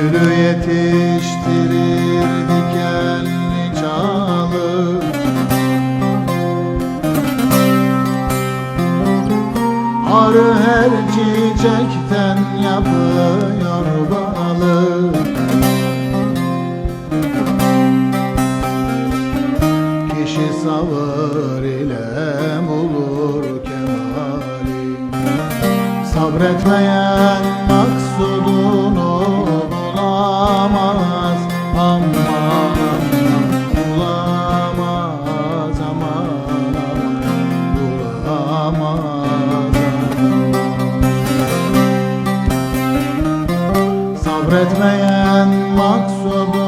Gülü yetiştirir dikenli çalı Arı her çiçekten yapıyor balı. Kişi sabır ile bulur kemali. Sabretmeyen maksudunu Sabretmeyen maksudu